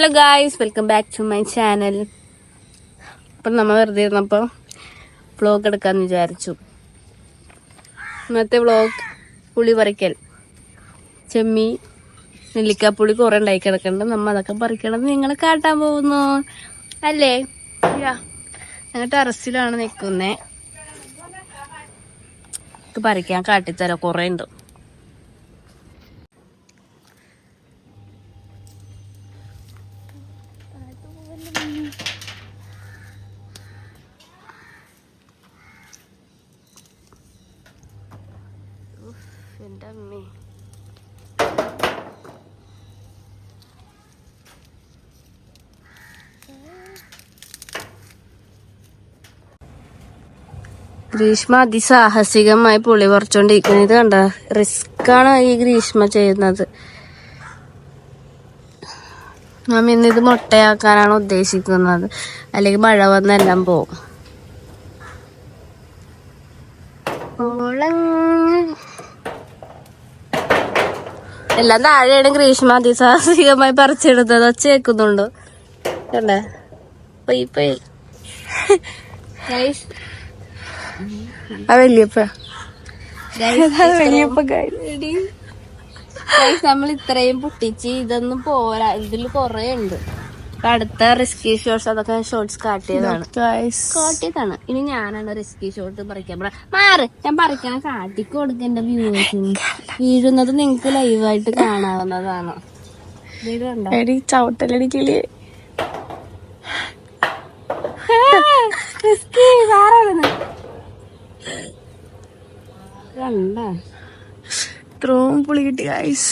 Hello guys welcome back to my channel അപ്പം നമ്മൾ വെറുതെ ഇരുന്നപ്പോൾ വ്ളോഗ് എടുക്കാമെന്ന് വിചാരിച്ചു. ഇന്നത്തെ വ്ളോഗ് പുളി പറിക്കൽ ചെമ്മി നെല്ലിക്കാപ്പുളി കുറേ ഉണ്ടായി കിടക്കുന്നുണ്ട് നമ്മൾ അതൊക്കെ പറിക്കണം നിങ്ങൾ കാട്ടാൻ പോകുന്നു. അല്ലേ? ഞങ്ങൾ ടെറസിലാണ് നിൽക്കുന്നത് പറിക്കാൻ കാട്ടിത്തരാം. കുറേ ഉണ്ട്. എന്റെ അമ്മേ. ഗ്രീഷ്മ അതിസാഹസികമായി പുളി പറിച്ചോണ്ടിരിക്കുന്നത് ഇത് കണ്ട? റിസ്ക്കാണ് ഈ ഗ്രീഷ്മ ചെയ്യുന്നത്. നാം ഇന്ന് ഇത് മുട്ടയാക്കാനാണ് ഉദ്ദേശിക്കുന്നത്. അല്ലെങ്കിൽ മഴ വന്നെല്ലാം ഓളങ്. എല്ലാം താഴെയാണ് ഗ്രീഷ്മ അതിസാഹസികമായി പറിച്ചെടുത്തത്. ഒച്ച കേൾക്കുന്നുണ്ടോ. കണ്ടേ? പോയി പോയി. ആ വല്യപ്പ. നമ്മൾ ഇത്രയും പൊട്ടിച്ച് ഇതൊന്നും പോരാ. ഇതിൽ കൊറേ ഉണ്ട് അടുത്ത റിസ്കി ഷോർട്സ് അതൊക്കെ ഷോർട്സ് കാട്ടിയതാണ് കാട്ടിയതാണ് ഇനി ഞാനാണ് റിസ്കി ഷോർട്ട് പറിക്കാൻ പറ മാറ് ഞാൻ പറിക്കണ കാട്ടിക്ക് കൊടുക്കേണ്ട വ്യൂവേഴ്സിന് വീഴുന്നത് നിങ്ങക്ക് ലൈവായിട്ട് കാണാവുന്നതാണ്. ഇത് കണ്ടോ എടി ചവിട്ടലടി കിളി. റിസ്കി വേറെ കണ്ട? ഇത്രയും പുളി കിട്ടി ഗൈസ്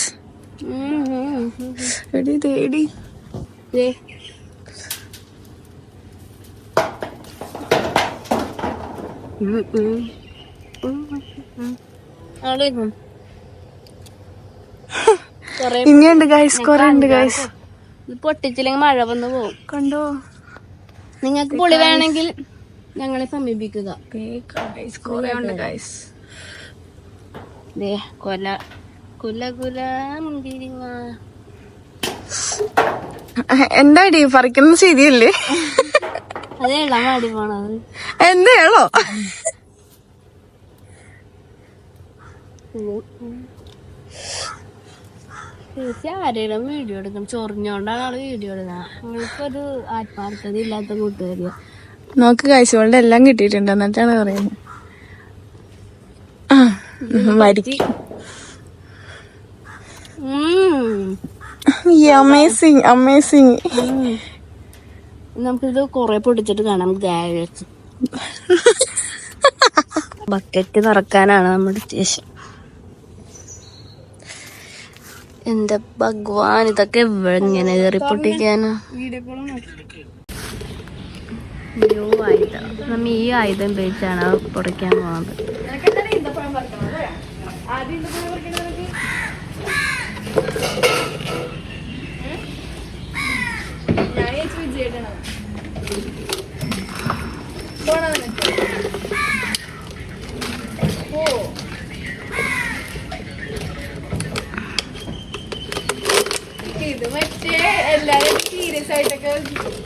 എടി തേടി ഇനിയുണ്ട് ഗൈസ് കൊറേ ഉണ്ട് ഗൈസ് പൊട്ടിച്ചില്ലെങ്കിൽ മഴ വന്ന് പോകും. കണ്ടോ? നിങ്ങൾക്ക് പൊളി വേണമെങ്കിൽ ഞങ്ങളെ സമീപിക്കുക. കൊല കുല കുല മുന്തിരിങ്ങ. എന്താടി പറിക്കുന്ന ശരിയല്ലേ ചേച്ചി ആരെയും വീഡിയോ എടുക്കും. ചൊറിഞ്ഞോണ്ടാണ് ആൾ വീഡിയോ എടുക്കുന്നത് നിങ്ങൾക്കൊരു ആത്മാർത്ഥത ഇല്ലാത്ത കൂട്ടുകാരിയ. നോക്ക് കാഴ്ചകളുടെ എല്ലാം കിട്ടിയിട്ടുണ്ട്. എന്നിട്ടാണ് പറയുന്നത് മരിക്കും അമേസിങ് അമേസിങ് നമുക്കിത് കുറെ പൊടിച്ചിട്ട് കാണാം. ഗ്യാരേജ് ബക്കറ്റ് നിറക്കാനാണ് നമ്മുടെ ഉദ്ദേശം. എന്റെ ഭഗവാൻ ഇതൊക്കെ എങ്ങനെ കയറി പൊട്ടിക്കാനാ? ആയുധം. നമ്മ ഈ ആയുധം ഉപയോഗിച്ചാണ് പൊടിക്കാൻ പോകുന്നത് ഇത് മറ്റേ എല്ലാരും സീരിയസ് ആയിട്ടൊക്കെ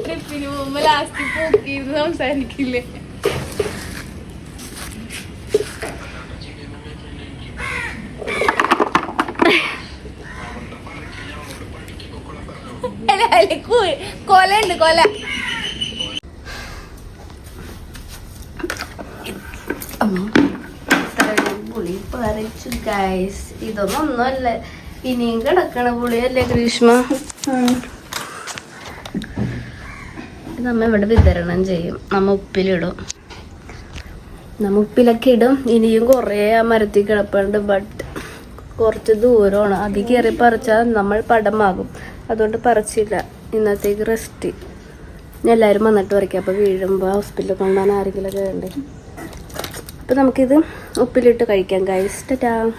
ട്രിപ്പിന് പോകുമ്പോ ലാസ്റ്റ് പോക്കിയിരുന്ന് സംസാരിക്കില്ലേ? അല്ല, അല്ല, കു- കൊല. പുളി പറിച്ചു ഗൈസ് ഇതൊന്നും ഒന്നുമല്ല ഇനിയും കിടക്കണ പുളിയല്ലേ ഗ്രീഷ്മ നമ്മ ഇവിടെ വിതരണം ചെയ്യും. നമ്മ ഉപ്പിലിടും. നമ്മ ഉപ്പിലൊക്കെ ഇടും. ഇനിയും കുറേ ആ മരത്തിൽ കിടപ്പുണ്ട് ബട്ട് കുറച്ച് ദൂരമാണ് അതി കയറി പറിച്ചാൽ നമ്മൾ പടമാകും. അതുകൊണ്ട് പറിച്ചില്ല. ഇന്നത്തേക്ക് റെസ്റ്റ് എല്ലാവരും വന്നിട്ട് പറിക്കാം. അപ്പോൾ വീഴുമ്പോൾ ഹോസ്പിറ്റലിൽ കൊണ്ടുപോകാൻ ആരെങ്കിലും ഒക്കെ വേണ്ടേ? അപ്പോൾ നമുക്കിത് ഉപ്പിലിട്ട് കഴിക്കാം ഗൈസ് ടാ